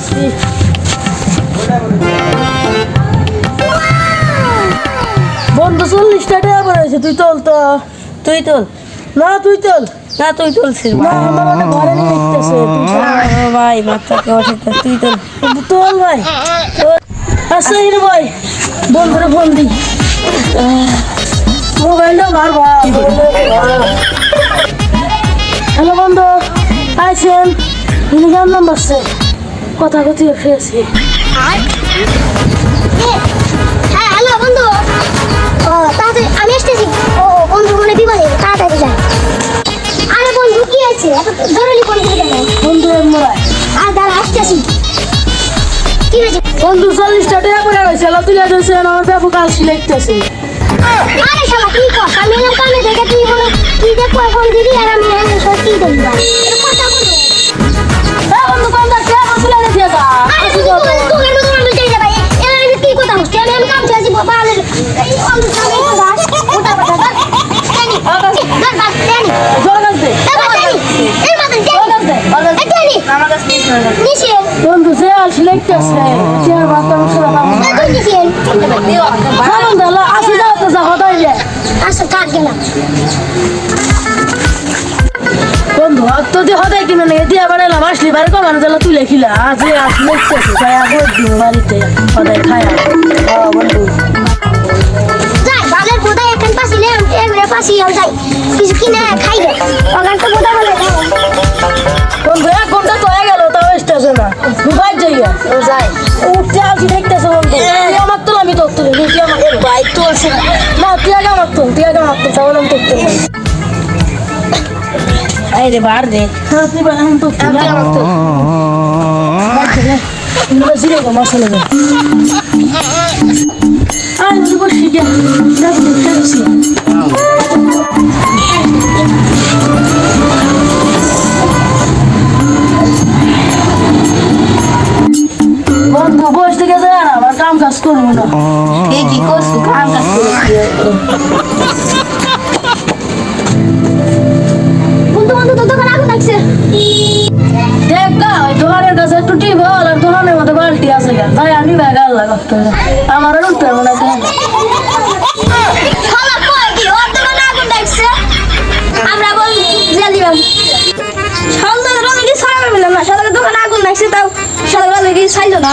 আসছি বন্ধু চল্লিশটা টাকা বেড়াইছে তুই তোল তো। তুই তোল। না তুই তোল। না তুই তুলছি না আমার অনেক ভাই মাথাকে ওঠে তুই তোল। তোল ভাই। আচ্ছা হির ভাই বন্ধুরা ফোন দি। মোবাইলটা মার ভাই হ্যালো বন্ধু। আইছেন। ইনি গান নাম্বার কথা কথি ফেয়েছি হ্যাঁ হ্যালো বন্ধু। ও তাড়াতাড়ি আমি আসতেছি। ও বন্ধু মনে তাড়াতাড়ি আরে বন্ধু কি আছে এত জরুরি ফোন করে কেন? বন্ধু আর দাঁড়া আসতেছি। কি হয়েছে? বন্ধু চল্লিশটা টাকা এলা তুলে দিয়েছে আমার ব্যাপু কাল সিলেক্টেছে আরে শালা কি কস আমি এলাম কামে দেখে তুই বলে কি দেখো ফোন দিবি আর আমি কি দেখবি? দে আমার কাছে নিস না বন্ধু সে সে আসি তো যা হদাই যায় বন্ধু তো দিয়ে হদাই কিনে নিয়ে দিয়ে বানালাম আসলি বারে কমানো জল তুলে খিলা। আজ আস লিখতেছে তাই আগে দিন বাড়িতে হদাই খায়। কিছু কিনে খাই গে ওখান তো বোধা বলে বন্ধু এক ঘণ্টা তো হয়ে গেল তাও স্টেশন না। দুবার যাইয়া। ও যাই। উঠতে আসি দেখতেছে বন্ধু। আমার তুল আমি তোর তুলি তুই আমার না। তুই আগে তুল তুই আগে তুল তাহলে আমি তোর তুল আর দেখ দেখতেছি। বন্ধু কাজ করব না এই কি করছিস কাম কাজ করছিস বন্ধু বন্ধু তো দোকান আগুন লাগছে দেখ গা ওই দোকানের কাছে একটু টিবল আর দোকানের মধ্যে বালতি আছে গা তাই আমি ভাই গাল লাগাতে আমার আর উঠতে মনে হয় শালা কই কি ওর দোকানে আগুন লাগছে আমরা বল জেল দিলাম শালা রঙে কি সারা মিলাম না শালা দোকানে আগুন লাগছে তাও শালা রঙে কি সাইলো না